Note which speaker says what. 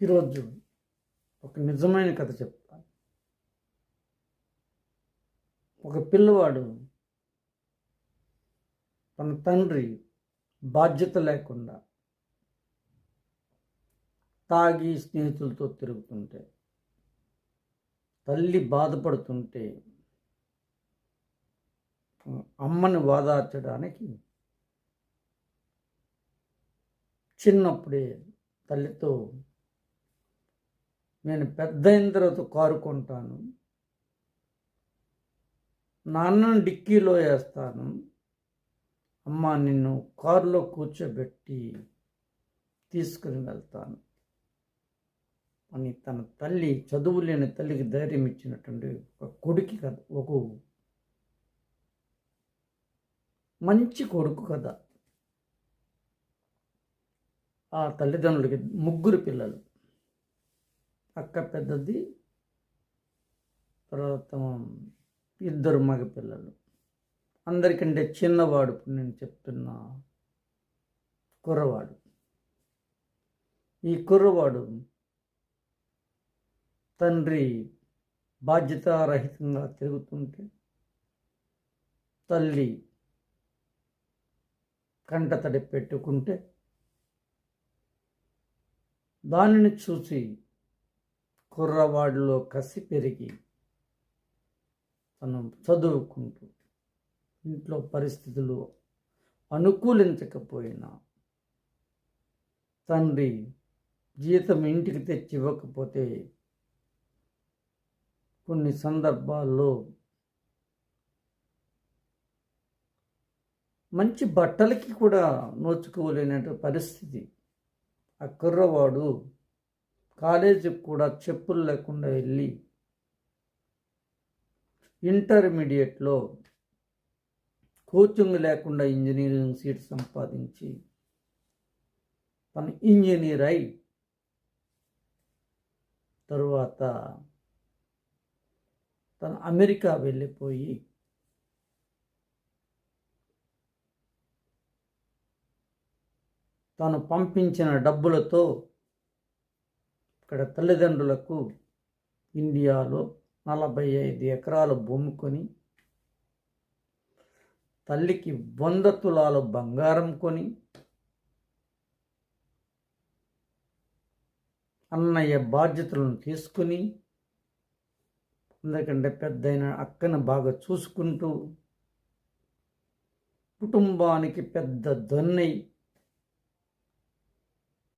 Speaker 1: ఈరోజు ఒక నిజమైన కథ చెప్తాను. ఒక పిల్లవాడు తన తండ్రి బాధ్యత లేకుండా తాగి స్నేహితులతో తిరుగుతుంటే తల్లి బాధపడుతుంటే అమ్మని వాదార్చడానికి చిన్నప్పుడే తల్లితో నేను పెద్ద అయిన తర్వాత కారు కొంటాను. నాన్నను డిక్కీలో వేస్తాను. అమ్మ నిన్ను కారులో కూర్చోబెట్టి తీసుకుని వెళ్తాను. అని తన తల్లి చదువు లేని తల్లికి ధైర్యం ఇచ్చినటువంటి ఒక కొడుకు కథ ఒక మంచి కొడుకు కథ. ఆ తల్లిదండ్రులకి ముగ్గురు పిల్లలు. అక్క పెద్దది తర్వాత ఇద్దరు మగ పిల్లలు అందరికంటే చిన్నవాడు ఇప్పుడు నేను చెప్తున్న కుర్రవాడు. ఈ కుర్రవాడు తండ్రి బాధ్యతారహితంగా తిరుగుతుంటే తల్లి కంటతడి పెట్టుకుంటే దానిని చూసి కుర్రవాడిలో కసి పెరిగి తను చదువుకుంటూ ఇంట్లో పరిస్థితులు అనుకూలించకపోయినా తండ్రి జీతం ఇంటికి తెచ్చి ఇవ్వకపోతే కొన్ని సందర్భాల్లో మంచి బట్టలకి కూడా నోచుకోలేనటువంటి పరిస్థితి. ఆ కుర్రవాడు కాలేజీకి కూడా చెప్పులు లేకుండా వెళ్ళి ఇంటర్మీడియట్లో కోచింగ్ లేకుండా ఇంజనీరింగ్ సీట్ సంపాదించి తను ఇంజనీర్ అయి తరువాత తను అమెరికా వెళ్ళిపోయి తను పంపించిన డబ్బులతో ఇక్కడ తల్లిదండ్రులకు ఇండియాలో నలభై ఐదు ఎకరాల భూమి కొని తల్లికి వంద తులాల బంగారం కొని అన్నయ్య బాధ్యతలను తీసుకుని అందరికంటే పెద్దయిన అక్కను బాగా చూసుకుంటూ కుటుంబానికి పెద్ద దొన్నై